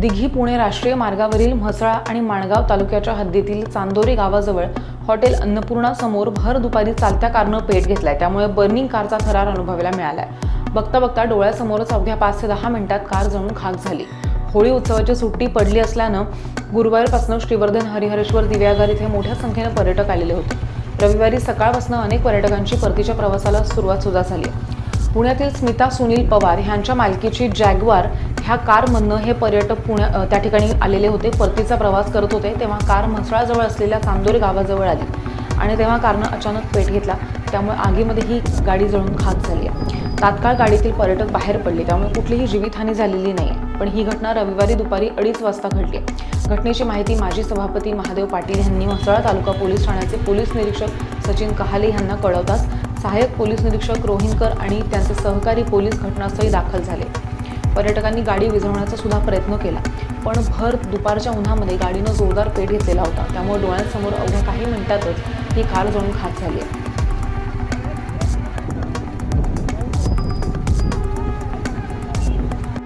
दिघी पुणे राष्ट्रीय मार्गावरील म्हसळा आणि माणगाव तालुक्याच्या हद्दीतील चांदोरी गावाजवळ हॉटेल अन्नपूर्णा समोर भर दुपारी चालत्या कारनं पेट घेतलाय. त्यामुळे बर्निंग कारचा थरार अनुभवायला मिळालाय. बघता बघता डोळ्यासमोरच अवघ्या पाच ते दहा मिनिटात कार जणून खाक झाली. होळी उत्सवाची सुट्टी पडली असल्यानं गुरुवारपासून श्रीवर्धन हरिहरेश्वर दिव्यागार इथे मोठ्या संख्येनं पर्यटक आलेले होते. रविवारी सकाळपासून अनेक पर्यटकांची परतीच्या प्रवासाला सुरुवात सुद्धा झाली पुण्यातील स्मिता सुनील पवार ह्यांच्या मालकीची जॅग्वार ह्या कारमधनं हे पर्यटक पुण्या त्या ठिकाणी आलेले होते. परतीचा प्रवास करत होते. तेव्हा कार म्हसळाजवळ असलेल्या चांदोरी गावाजवळ आली. आणि तेव्हा कारनं अचानक पेट घेतला. त्यामुळे आगीमध्ये ही गाडी जळून खाक झाली. आहे तात्काळ गाडीतील पर्यटक बाहेर पडले. त्यामुळे कुठलीही जीवितहानी झालेली नाही. पण ही घटना रविवारी दुपारी अडीच वाजता घडली. घटनेची माहिती माजी सभापती महादेव पाटील यांनी म्हसळा तालुका पोलीस ठाण्याचे पोलीस निरीक्षक सचिन कहाले यांना कळवताच सहाय्यक पोलीस निरीक्षक रोहिणकर आणि त्यांचे सहकारी पोलीस घटनास्थळी दाखल झाले. पर्यटकांनी गाडी विझवण्याचा सुद्धा प्रयत्न केला पण भर दुपारच्या उन्हामध्ये गाडीनं जोरदार पेट घेतलेला होता. त्यामुळे डोळ्यांसमोर अवघ्या काही मिनिटातच ही कार जळून खाक झाली आहे.